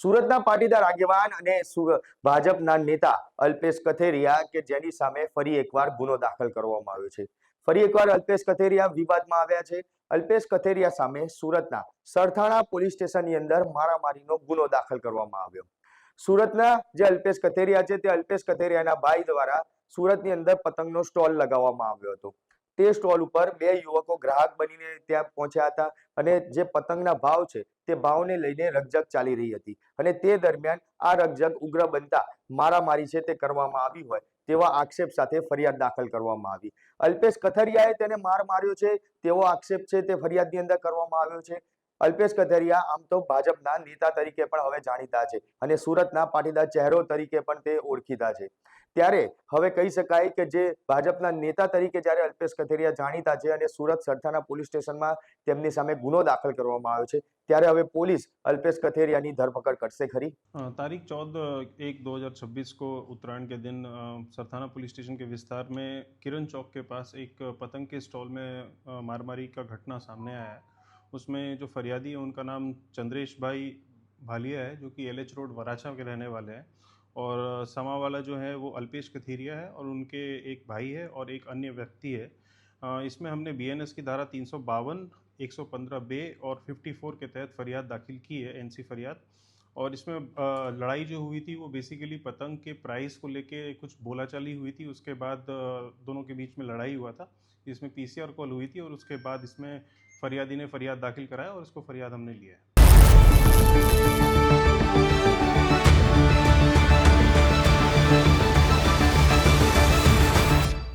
સુરતના પાટીદાર આગેવાન અને ભાજપના નેતા અલ્પેશ કથેરિયા કે જેની સામે ફરી એકવાર ગુનો દાખલ કરવામાં આવ્યો છે. ફરી એકવાર અલ્પેશ કથેરિયા વિવાદમાં આવ્યા છે. અલ્પેશ કથેરિયા સામે સુરતના સરથાણા પોલીસ સ્ટેશનની અંદર મારામારીનો ગુનો દાખલ કરવામાં આવ્યો. સુરતના જે અલ્પેશ કથેરિયા છે તે અલ્પેશ કથેરિયાના ભાઈ દ્વારા સુરતની અંદર પતંગનો સ્ટોલ લગાવવામાં આવ્યો હતો. તે સ્ટોલ ઉપર બે યુવકો ગ્રાહક બનીને ત્યાં પહોંચ્યા હતા અને જે પતંગના ભાવ છે તે ભાવને લઈને રકઝક ચાલી રહી હતી અને તે દરમિયાન આ રકઝક ઉગ્ર બનતા મારામારી છે તે કરવામાં આવી હોય તેવા આક્ષેપ સાથે ફરિયાદ દાખલ કરવામાં આવી. અલ્પેશ કથરિયાએ તેને માર માર્યો છે તેવો આક્ષેપ છે તે ફરિયાદની અંદર કરવામાં આવ્યો છે. અલ્પેશ કથરિયા આમ તો ભાજપના નેતા તરીકે પણ હવે જાણીતા છે અને સુરતના પાટીદાર ચહેરો તરીકે પણ તે ઓળખીતા છે ત્યારે હવે કહી શકાય કે જે ભાજપના નેતા તરીકે જ્યારે અલ્પેશ કથેરિયા જાણીતા છે અને સુરત સરથાના પોલીસ સ્ટેશનમાં તેમની સામે ગુનો દાખલ કરવામાં આવ્યો છે ત્યારે હવે પોલીસ અલ્પેશ કથેરિયાની ધરપકડ કરશે ખરી अ, तारीख चौदह एक 2026 को उत्तरायण के दिन अ, सरथाना पुलिस स्टेशन के विस्तार में किरण चौक के पास एक पतंग के स्टॉल में अ, मारामारी का घटना सामने आया है उसमें जो फरियादी है, उनका नाम चंद्रेश भाई भालिया है, जो कि एल एच रोड वराछा के रहने वाले हैं। और समा वाला जो है, वो अल्पेश कथीरिया है और उनके एक भाई है और एक अन्य व्यक्ति है। इसमें हमने बी एन एस की धारा तीन सौ बावन, एक सौ पंद्रह बे और फिफ्टी फोर के तहत फरियाद दाखिल की है एन सी फरियाद। और इसमें लड़ाई जो हुई थी वो बेसिकली पतंग के प्राइस को लेके कुछ बोलाचाली हुई थी, उसके बाद दोनों के बीच में लड़ाई हुआ था, जिसमें पीसीआर कॉल हुई थी और उसके बाद इसमें फरियादी ने फरियाद दाखिल कराया और इसको फरियाद हमने लिया है।